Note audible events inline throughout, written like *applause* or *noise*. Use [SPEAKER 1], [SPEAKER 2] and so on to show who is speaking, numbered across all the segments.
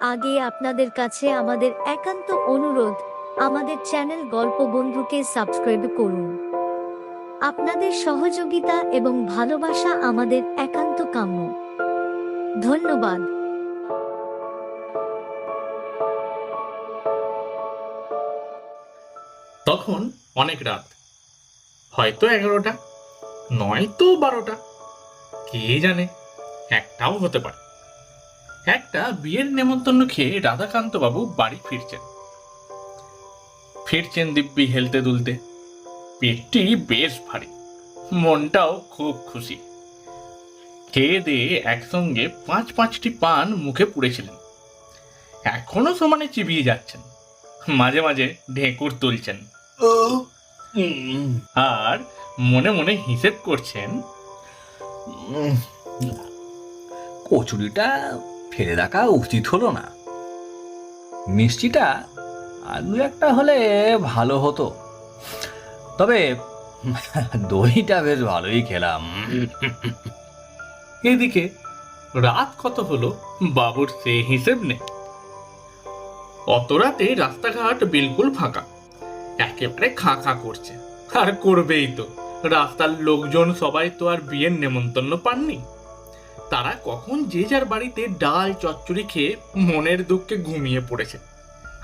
[SPEAKER 1] আগে আপনাদের কাছে আমাদের একান্ত অনুরোধ, আমাদের চ্যানেল গল্প বন্ধুকে সাবস্ক্রাইব করুন। আপনাদের সহযোগিতা এবং ভালোবাসা আমাদের একান্ত কাম্য। ধন্যবাদ।
[SPEAKER 2] তখন অনেক রাত। হয়তো এগারোটা, নয়তো বারোটা, কে জানে, একটাও হতে পারে। একটা বিয়ের নেমন্তন্ন খেয়ে রাধাকান্ত বাবু বাড়ি ফিরছেন। ফিরছেন দিব্যি হেলতে দুলতে। পেটটি বেশ ভারী মনটাও খুব খুশি। খেয়ে দিয়ে একসঙ্গে পাঁচ পাঁচটি পান মুখে পুড়েছিলেন। এখনও সমানে চিবিয়ে যাচ্ছেন। মাঝে মাঝে ঢেঁকুর তুলছেন। আর মনে মনে হিসেব করছেন
[SPEAKER 3] কচুরিটা ফেলে রাখা উচিত হলো না। মিষ্টিটা আর দু একটা হলে ভালো হতো। তবে দইটা বেশ ভালোই খেলাম।
[SPEAKER 2] এদিকে রাত কত হলো বাবুর সে হিসেব নেই। অত রাতে রাস্তাঘাট বিলকুল ফাঁকা। একেবারে খা খা করছে। আর করবেই তো। রাস্তার লোকজন সবাই তো আর বিয়ের নেমন্তন্ন পাননি। তারা কখন যে যার বাড়িতে ডাল চচ্চড়ি খেয়ে মনের দুঃখে ঘুমিয়ে পড়েছে।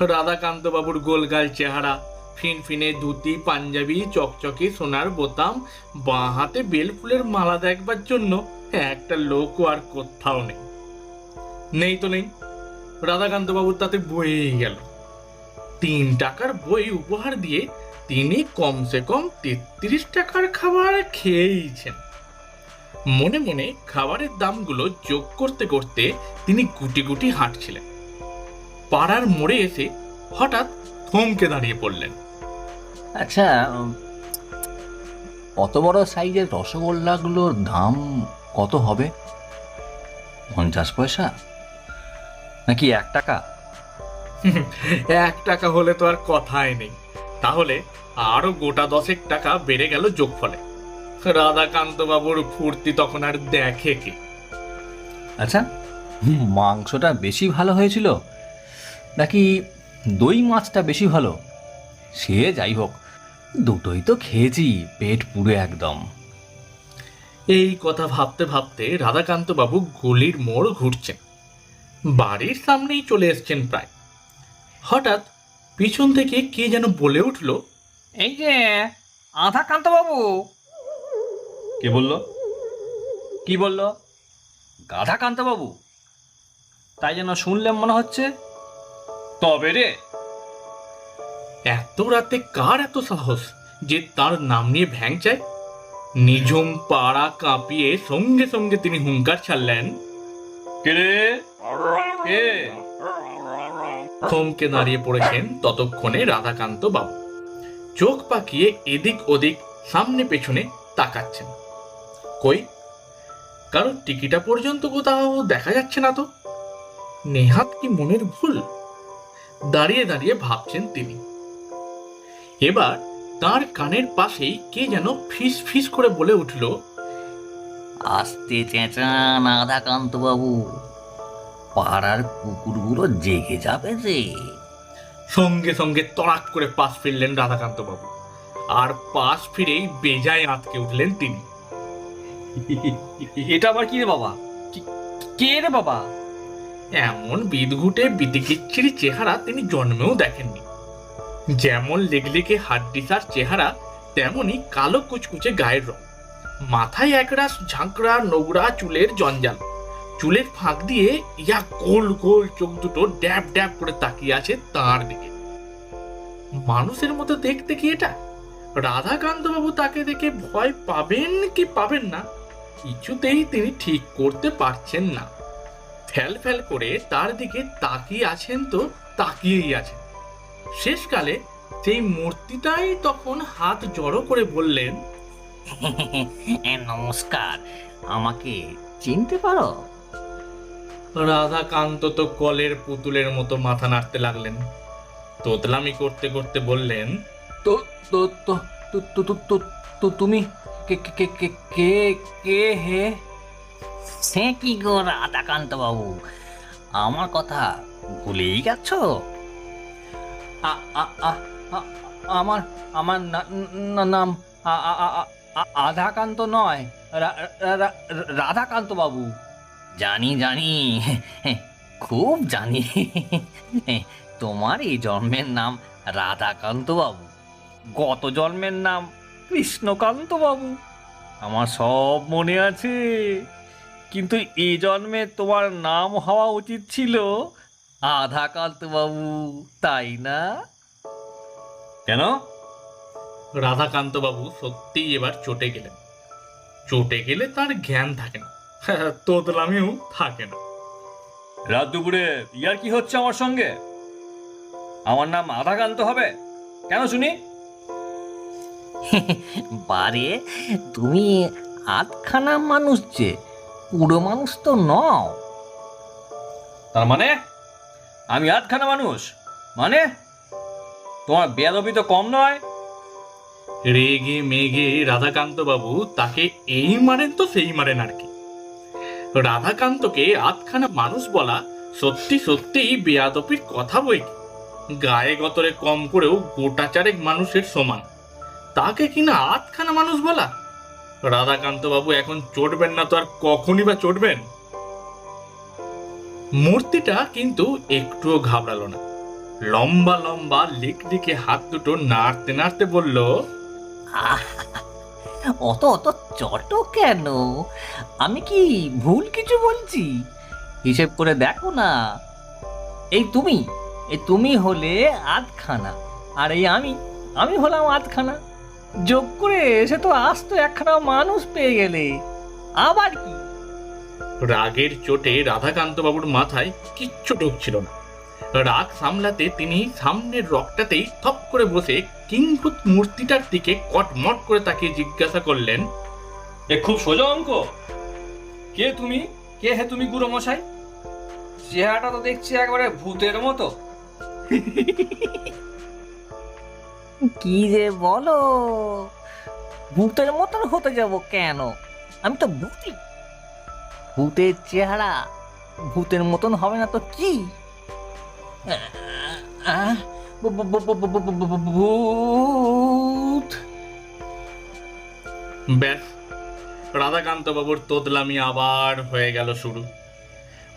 [SPEAKER 2] রাধাকান্ত বাবুর গোলগাল চেহারা, ফিনফিনে ধুতি, পাঞ্জাবি, চকচকে সোনার বোতাম, বাঁ হাতে বেল ফুলের মালা দেখবার জন্য একটা লোকও আর কোথাও নেই। নেই তো নেই। রাধাকান্ত বাবুর তাতে বয়েই গেল। তিন টাকার বই উপহার দিয়ে তিনি কমসে কম তেত্রিশ টাকার খাবার খেয়েইছেন। মনে মনে খাবারের দামগুলো যোগ করতে করতে তিনি গুটি গুটি হাঁটছিলেন। পাড়ার মোড়ে এসে হঠাৎ থমকে দাঁড়িয়ে পড়লেন।
[SPEAKER 3] আচ্ছা অত বড় সাইজের রসগোল্লাগুলোর দাম কত হবে? পঞ্চাশ পয়সা? নাকি এক টাকা? *laughs*
[SPEAKER 2] এক টাকা হলে তো আর কথাই নেই। তাহলে আরও গোটা দশেক টাকা বেড়ে গেল যোগফলে। রাধাকান্ত বাবুর ফুর্তি তখন আর দেখে কে?
[SPEAKER 3] আচ্ছা মাংসটা বেশি ভালো হয়েছিল নাকি দই মাছটা বেশি ভালো? সে যাই হোক দুটোই তো খেয়েছি পেট পুরো একদম।
[SPEAKER 2] এই কথা ভাবতে ভাবতে রাধাকান্ত বাবু গলির মোড় ঘুরছেন। বাড়ির সামনেই চলে এসছেন প্রায়। হঠাৎ পিছন থেকে কে যেন বলে উঠল
[SPEAKER 3] এই যে আধাকান্ত বাবু কে বলল? কি বলল? গাধাকান্ত বাবু তাই যেন শুনলাম মনে হচ্ছে। তবে রে।
[SPEAKER 2] এত রাতে কার এত সাহস যে তার নাম নিয়ে ভ্যাং চায়? নিঝুম পাড়া কাঁপিয়ে সঙ্গে সঙ্গে তিনি হুঙ্কার ছাড়লেন।
[SPEAKER 3] কে?
[SPEAKER 2] থমকে দাঁড়িয়ে পড়েছেন ততক্ষণে রাধাকান্ত বাবু। চোখ পাকিয়ে এদিক ওদিক সামনে পেছনে তাকাচ্ছেন। কই? কারণ টিকিটা পর্যন্ত কোথাও দেখা যাচ্ছে না তো। নেহাত কি মনের ভুল? দাঁড়িয়ে দাঁড়িয়ে ভাবছেন তিনি। এবার তার কানের পাশেই কে যেন ফিস ফিস করে বলে উঠল
[SPEAKER 3] আস্তে চেঁচান বাবু পাড়ার কুকুরগুলো জেগে যাবে যে।
[SPEAKER 2] সঙ্গে সঙ্গে তড়াক করে পাশ ফিরলেন রাধাকান্ত বাবু আর পাশ ফিরেই বেজায় আঁতকে উঠলেন তিনি।
[SPEAKER 3] এটা আবার কি রে বাবা? কে রে বাবা?
[SPEAKER 2] এমন বিদঘুটে বিদিকিচ্ছিরি চেহারা তিনি জন্মেও দেখেননি। যেমন লেগলেকে হাড্ডিসার চেহারা, তেমনি কালো কুচকুচে গায়ের রং। মাথায় একরাশ ঝাঁকড়া নোংরা চুলের জঞ্জাল। চুলের ফাঁক দিয়ে ইয়া গোল গোল চোখ দুটো ড্যাব ড্যাব করে তাকিয়ে আছে তার দিকে। মানুষের মতো দেখতে কি এটা? রাধাকান্ত বাবু তাকে দেখে ভয় পাবেন কি পাবেন না? কিছুতেই তিনি ঠিক করতে পারছেন না। ফ্যাল ফ্যাল করে তার দিকে তাকিয়ে আছেন তো তাকিয়েই আছেন। শেষকালে সেই মূর্তিটাই তখন হাত জড়ো করে বললেন হ্যাঁ,
[SPEAKER 3] নমস্কার আমাকে চিনতে পারো?
[SPEAKER 2] রাধাকান্ত তো কলের পুতুলের মতো মাথা নাড়তে লাগলেন। তোতলামি করতে করতে বললেন
[SPEAKER 3] তো তো তো তুমি কে কে কে কে কে কে হে? সে কি গো রাধাকান্ত বাবু? আমার কথা ভুলেই গেছ আমার আমার নাম আধাকান্ত নয় রাধাকান্ত বাবু। জানি জানি খুব জানি। তোমার এই জন্মের নাম রাধাকান্ত বাবু। গত জন্মের নাম কৃষ্ণকান্ত বাবু আমার সব মনে আছে। কিন্তু এই জন্মে তোমার নাম হওয়া উচিত ছিল আধাকান্ত বাবু তাই না? কেন?
[SPEAKER 2] রাধাকান্ত বাবু সত্যিই এবার চটে গেলেন। চটে গেলে তার জ্ঞান থাকে না। *laughs* তোদলামেও থাকে না।
[SPEAKER 3] রাত দুপুরে ইয়ার কি হচ্ছে আমার সঙ্গে? আমার নাম আধাকান্ত হবে। কেন শুনি?
[SPEAKER 4] বারে, তুমি আধখানা মানুষ যে, পুরো মানুষ তো নও।
[SPEAKER 3] তার মানে? আমি আধখানা মানুষ? মানে? তোমার বেয়াদবি তো কম নয়?
[SPEAKER 2] রেগে মেগে রাধাকান্ত বাবু তাকে এই মারেন তো সেই মারেন আর কি। রাধাকান্তকে আধখানা মানুষ বলা সত্যি সত্যিই বেয়াদপির কথা বই গায়ে গতরে কম করেও গোটা চারেক মানুষের সমান। তাকে কিনা আধখানা মানুষ বলা? রাধাকান্ত বাবু এখন চটবেন না তো আর কখনই বা চটবেন মূর্তিটা কিন্তু একটুও ঘাবড়ালো না। লম্বা লম্বা লিকলিকে হাত দুটো নাড়তে নাড়তে বলল
[SPEAKER 4] অত অত চট কেন? আমি কি ভুল কিছু বলছি? হিসেব করে দেখো না। এই তুমি এই তুমি হলে আধখানা, আর এই আমি আমি হলাম আধখানা। যোগ করে সে তো আস্ত একখানা মানুষ পেয়ে গেলে। আবার কি?
[SPEAKER 2] রাগের চোটে রাধাকান্ত বাবুর মাথায় কিচ্ছু ঢুকছিল না। রাগ সামলাতে তিনি সামনের রকটাতেই থপ করে বসে কিংভূত মূর্তিটার দিকে কটমট করে তাকে জিজ্ঞাসা করলেন
[SPEAKER 3] এ খুব সোজা অঙ্ক। কে তুমি? কে হে তুমি গুরু মশাই চেহারাটা তো দেখছি একবারে ভূতের মতো।
[SPEAKER 4] কি যে বলো? ভূতের মতন হতে যাব কেন? আমি তো ভূতই ভূতের চেহারা ভূতের মতন হবে না তো কি? ভূত।
[SPEAKER 2] ব্যাস রাধাকান্ত বাবুর তোদলামি আবার হয়ে গেল শুরু।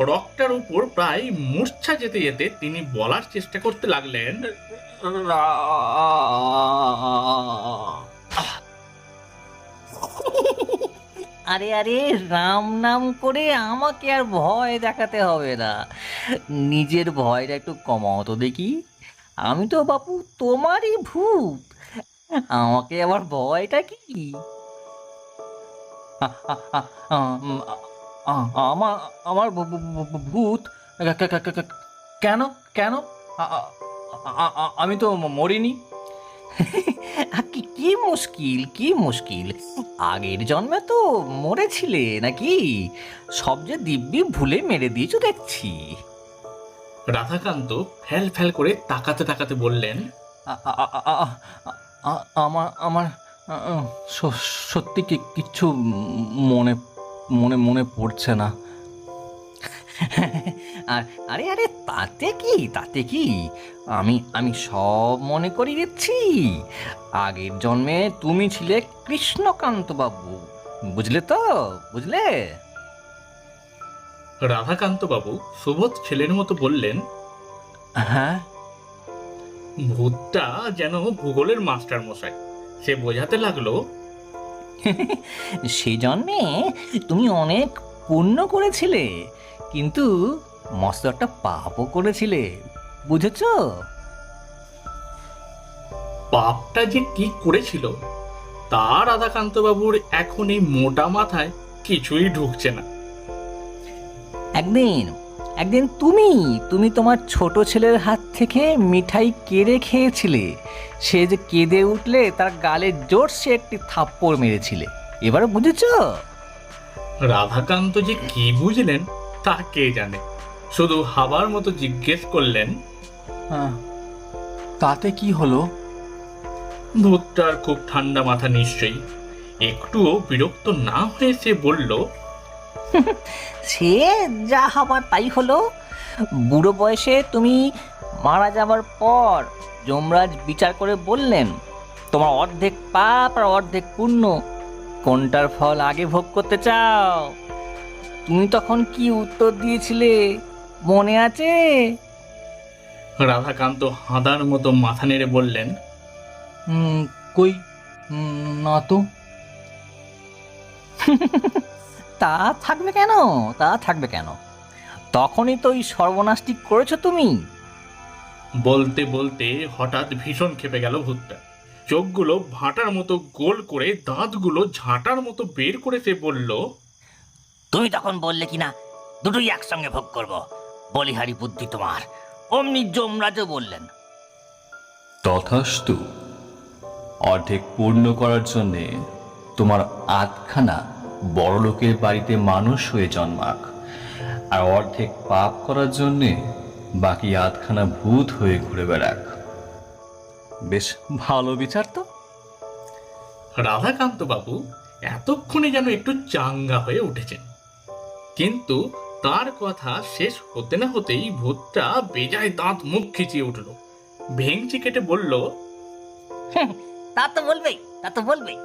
[SPEAKER 2] রকটার উপর প্রায় মূর্ছা যেতে যেতে তিনি বলার চেষ্টা করতে লাগলেন
[SPEAKER 4] আরে আরে, রাম নাম করে আমাকে আর ভয় দেখাতে হবে না। নিজের ভয়টা একটু কমাও তো দেখি। আমি তো বাপু, তোমারই ভূত। আমাকে আবার ভয়টা কি? আমার আমার ভূত? কেন কেন? আমি তো মরিনি। *laughs* কি কি মুশকিল কি মুশকিল? আগের জন্মে তো মরেছিলে নাকি? সব যে দিব্যি ভুলে মেরে দিয়েছ দেখছি।
[SPEAKER 2] রাধাকান্ত ফ্যাল ফ্যাল করে তাকাতে তাকাতে বললেন
[SPEAKER 3] আমার আমার সত্যি কি কিচ্ছু মনে মনে মনে পড়ছে না।
[SPEAKER 4] আর আরে আরে তাতে কি? তাতে কি? আমি আমি সব মনে করি দিচ্ছি। আগের জন্মে তুমি ছিলে কৃষ্ণকান্ত বাবু বুঝলে তো? বুঝলে?
[SPEAKER 2] রাধাকান্ত বাবু সুবোধ ছেলের মতো বললেন
[SPEAKER 3] হ্যাঁ?
[SPEAKER 2] ভূতটা যেন ভূগোলের মাস্টার মশাই সে বোঝাতে লাগল *laughs*
[SPEAKER 4] সেই জন্মে তুমি অনেক পুণ্য করেছিলে কিন্তু মস্ত একটা পাপও করেছিলে বুঝেছ?
[SPEAKER 2] পাপটা যে কি করেছিল তা রাধাকান্ত বাবুর এখন এই মোটা মাথায় কিছুই ঢুকছে না।
[SPEAKER 4] একদিন একদিন তুমি তুমি তোমার ছোট ছেলের হাত থেকে মিঠাই কেড়ে খেয়েছিলে। সে যে কেঁদে উঠলে তার গালে জোর সে একটি থাপ্পড় মেরেছিলে। এবারে বুঝেছ?
[SPEAKER 2] রাধাকান্ত যে কি বুঝলেন তা কে জানে? শুধু হাবার মতো জিজ্ঞেস করলেন।
[SPEAKER 3] হ্যাঁ। তাতে কি হলো?
[SPEAKER 2] ভূতটার খুব ঠান্ডা মাথা নিশ্চয়ই। একটুও বিরক্ত না হয়ে সে বলল
[SPEAKER 4] সে যা হবার তাই হলো। বুড়ো বয়সে তুমি মারা যাবার পর যমরাজ বিচার করে বললেন তোমার অর্ধেক পাপ আর অর্ধেক পুণ্য কোনটার ফল আগে ভোগ করতে চাও? তুমি তখন কি উত্তর দিয়েছিলে মনে আছে?
[SPEAKER 2] রাধাকান্ত হাঁদার মতো মাথা নেড়ে বললেন
[SPEAKER 3] কই? না তো।
[SPEAKER 4] তা থাকবে কেন? তা থাকবে কেন? তখনই তো ওই সর্বনাশটি করেছ তুমি।
[SPEAKER 2] বলতে বলতে হঠাৎ ভীষণ খেপে গেল ভূতটা। চোখগুলো ভাটার মতো গোল করে দাঁতগুলো ঝাঁটার মতো বের করে সে বলল
[SPEAKER 4] তুমি তখন বললে কিনা দুটোই একসঙ্গে ভোগ করব। বলিহারি বুদ্ধি তোমার। অমনি যমরাজও বললেন
[SPEAKER 3] তথাস্তু অর্ধেক পূর্ণ করার জন্যে তোমার আধখানা বড়লোকের বাড়িতে মানুষ হয়ে জন্মাক। আর অর্ধেক পাপ করার জন্যে বাকি আধখানা ভূত হয়ে ঘুরে বেড়াক। বেশ ভালো বিচার তো।
[SPEAKER 2] রাধাকান্ত বাবু এতক্ষণে যেন একটু চাঙ্গা হয়ে উঠেছেন। কিন্তু তার কথা শেষ হতে না হতেই ভূতটা বেজায় দাঁত মুখ খিচিয়ে উঠল। ভেঙচি কেটে বলল
[SPEAKER 4] তা তো বলবেই তা তো বলবেই।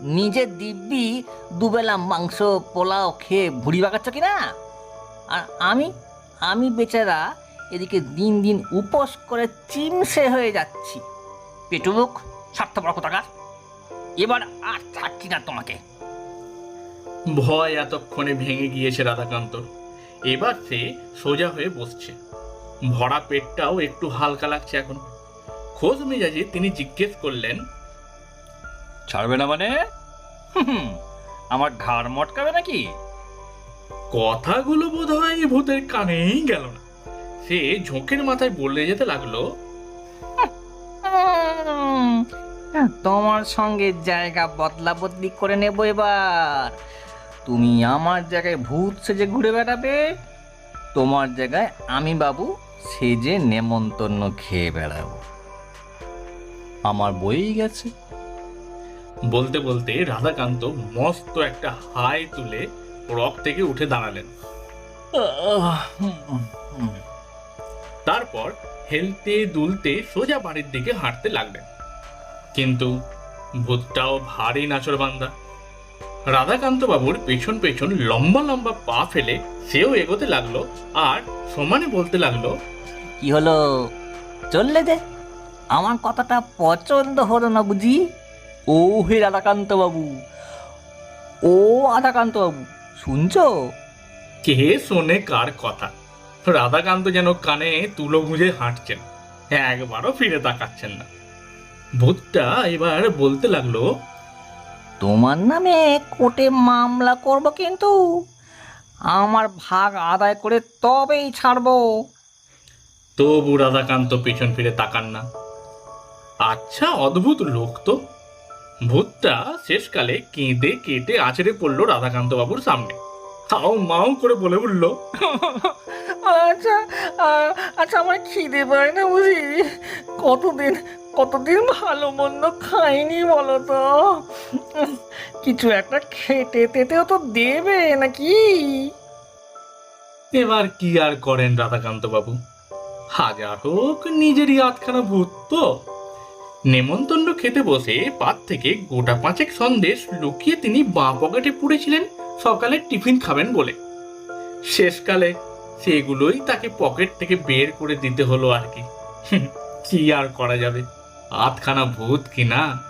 [SPEAKER 4] নিজের দিব্যি দুবেলা মাংস, পোলাও খেয়ে ভুড়ি বাগাচ্ছ কিনা আর আমি আমি বেচারা এদিকে দিন দিন উপোস করে চিমসে হয়ে যাচ্ছি। পেটুক স্বার্থপর কোথাকার? এবার আর ছাড়ছি না তোমাকে।
[SPEAKER 2] ভয় এতক্ষণে ভেঙে গিয়েছে রাধাকান্তর এবার সে সোজা হয়ে বসছে। ভরা পেটটাও একটু হালকা লাগছে এখন। খোঁজ মেজাজে তিনি জিজ্ঞেস করলেন
[SPEAKER 3] ছাড়বে না মানে? আমার ঘাড় মটকাবে নাকি?
[SPEAKER 2] কথাগুলো বোধ হয় ভূতের কানেই গেল না। সে ঝোঁকের মাথায় বলে যেতে লাগল
[SPEAKER 4] তোমার সঙ্গে জায়গা বদলা বদলি করে নেব এবার। তুমি আমার জায়গায় ভূত সেজে ঘুরে বেড়াবে তোমার জায়গায় আমি বাবু সেজে নেমন্তন্ন খেয়ে বেড়াবো।
[SPEAKER 3] আমার বইই গেছে।
[SPEAKER 2] বলতে বলতে রাধাকান্ত মস্ত একটা হাই তুলে রক থেকে উঠে দাঁড়ালেন। তারপর হেলতে দুলতে সোজা বাড়ির দিকে হাঁটতে লাগলেন। কিন্তু ভূতটাও ভারী নাচর বান্দা। রাধাকান্ত বাবুর পেছন পেছন লম্বা লম্বা পা ফেলে সেও এগোতে লাগল আর সমানে বলতে লাগল,
[SPEAKER 4] কি হলো? চললে দে। আমার কথাটা পছন্দ হলো না বুঝি? ও হে রাধাকান্ত বাবু ও রাধাকান্ত বাবু শুনছো?
[SPEAKER 2] কে শোনে কার কথা? রাধাকান্ত যেন কানে তুলো গুঁজে হাঁটছেন একবারও ফিরে তাকাচ্ছেন না। ভূতটা এবার বলতে লাগল
[SPEAKER 4] তোমার নামে কোর্টে মামলা করব কিন্তু আমার ভাগ আদায় করে তবেই ছাড়বো।
[SPEAKER 2] তবু রাধাকান্ত পেছন ফিরে তাকান না। আচ্ছা অদ্ভুত লোক তো। ভূতটা শেষকালে কেঁদে কেটে আছড়ে পড়ল রাধাকান্ত বাবুর সামনে। তাও মাও করে বলে উঠল
[SPEAKER 4] আচ্ছা আচ্ছা আমার খিদে পায় না বুঝি? কতদিন কতদিন ভালো মন্দ খাইনি বলো তো? কিছু একটা খেতে তেতেও তো দেবে নাকি?
[SPEAKER 2] এবার কি আর করেন রাধাকান্ত বাবু হাজার হোক নিজেরই আধখানা ভূত তো। নেমন্তন্ন খেতে বসে পাত থেকে গোটা পাঁচেক সন্দেশ লুকিয়ে তিনি বাঁ পকেটে পুড়েছিলেন সকালে টিফিন খাবেন বলে। শেষকালে সেগুলোই তাকে পকেট থেকে বের করে দিতে হলো আর কি। কি আর করা যাবে? আধখানা ভূত কিনা